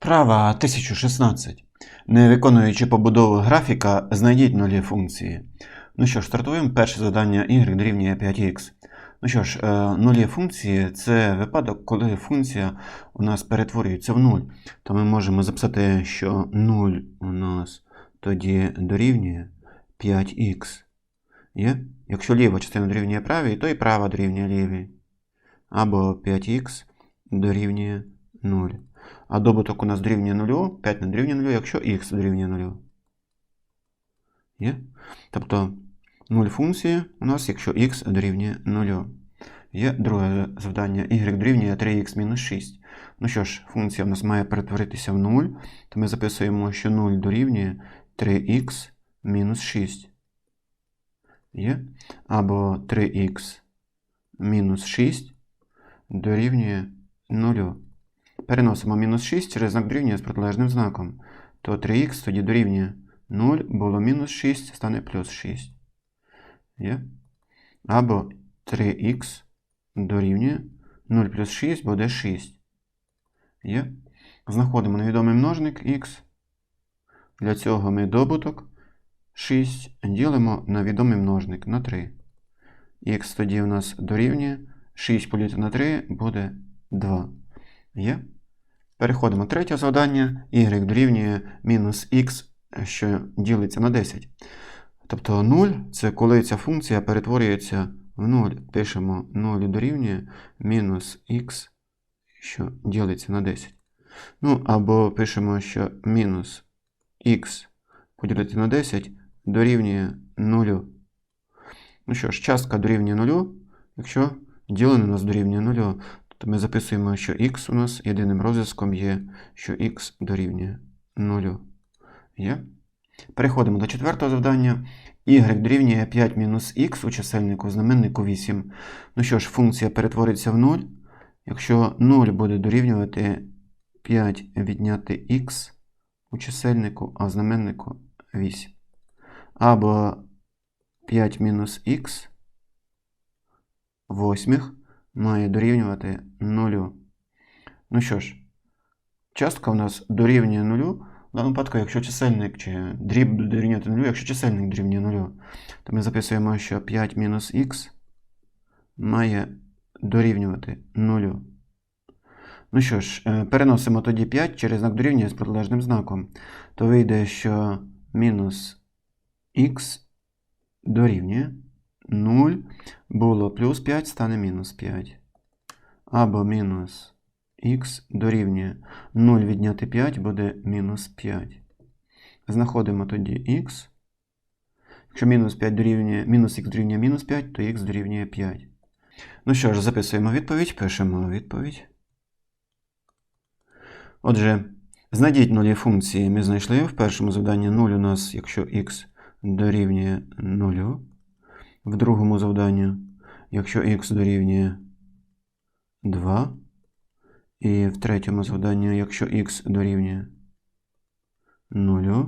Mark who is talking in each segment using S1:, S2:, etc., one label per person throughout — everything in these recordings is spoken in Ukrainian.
S1: Вправа 1016. Не виконуючи побудову графіка, знайдіть нулі функції. Ну що ж, стартуємо. Перше завдання y дорівнює 5х. Ну що ж, е, нулі функції це випадок, коли функція у нас перетворюється в 0. То ми можемо записати, що 0 у нас тоді дорівнює 5х. Є? Якщо ліва частина дорівнює правій, то і права дорівнює лівій. Або 5х дорівнює 0. А добуток у нас дорівнює 0, 5 не дорівнює 0, якщо х дорівнює 0. Є? Тобто 0 функції у нас, якщо х дорівнює 0. Є друге завдання y дорівнює 3х мінус 6. Ну що ж, функція в нас має перетворитися в 0, то ми записуємо, що 0 дорівнює 3х мінус 6. Є? Або 3х мінус 6 дорівнює 0. Переносимо мінус 6 через знак дорівнює з протилежним знаком. То 3х тоді дорівнює 0, було мінус 6, стане плюс 6. Є? Або 3х дорівнює 0 плюс 6 буде 6. Є? Знаходимо невідомий множник х. Для цього ми добуток 6 ділимо на відомий множник на 3. Х тоді у нас дорівнює 6 поділити на 3 буде 2. Є? Переходимо. Третє завдання. y дорівнює мінус х, що ділиться на 10. Тобто 0 це коли ця функція перетворюється в 0. Пишемо 0 дорівнює мінус х, що ділиться на 10. Ну, або пишемо, що мінус х поділити на 10 дорівнює 0. Ну що ж, частка дорівнює 0, якщо ділене у нас дорівнює 0, то ми записуємо, що х у нас єдиним розв'язком є, що х дорівнює 0. Є? Переходимо до четвертого завдання. y дорівнює 5 мінус х у чисельнику знаменнику 8. Ну що ж, функція перетвориться в 0. Якщо 0 буде дорівнювати 5 відняти х у чисельнику, а в знаменнику 8. Або 5 мінус х восьмих має дорівнювати 0. Ну що ж, частка у нас дорівнює 0. В даному випадку, якщо чисельник чи дріб дорівнювати 0, якщо чисельник дорівнює 0, то ми записуємо, що 5 мінус х має дорівнювати 0. Ну що ж, е, переносимо тоді 5 через знак дорівнює з протилежним знаком. То вийде, що мінус х дорівнює 0 було плюс 5, стане мінус 5. Або мінус х дорівнює 0 відняти 5 буде мінус 5. Знаходимо тоді х. Якщо мінус 5 дорівнює, мінус х дорівнює мінус 5, то х дорівнює 5. Ну що ж, записуємо відповідь, пишемо відповідь. Отже, знайдіть нулі функції. Ми знайшли в першому завданні 0 у нас, якщо х дорівнює 0. В другому завданні, якщо х дорівнює 2. І в третьому завданні, якщо х дорівнює 0.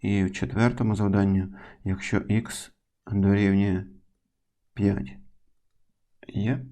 S1: І в четвертому завданні, якщо х дорівнює 5. Є?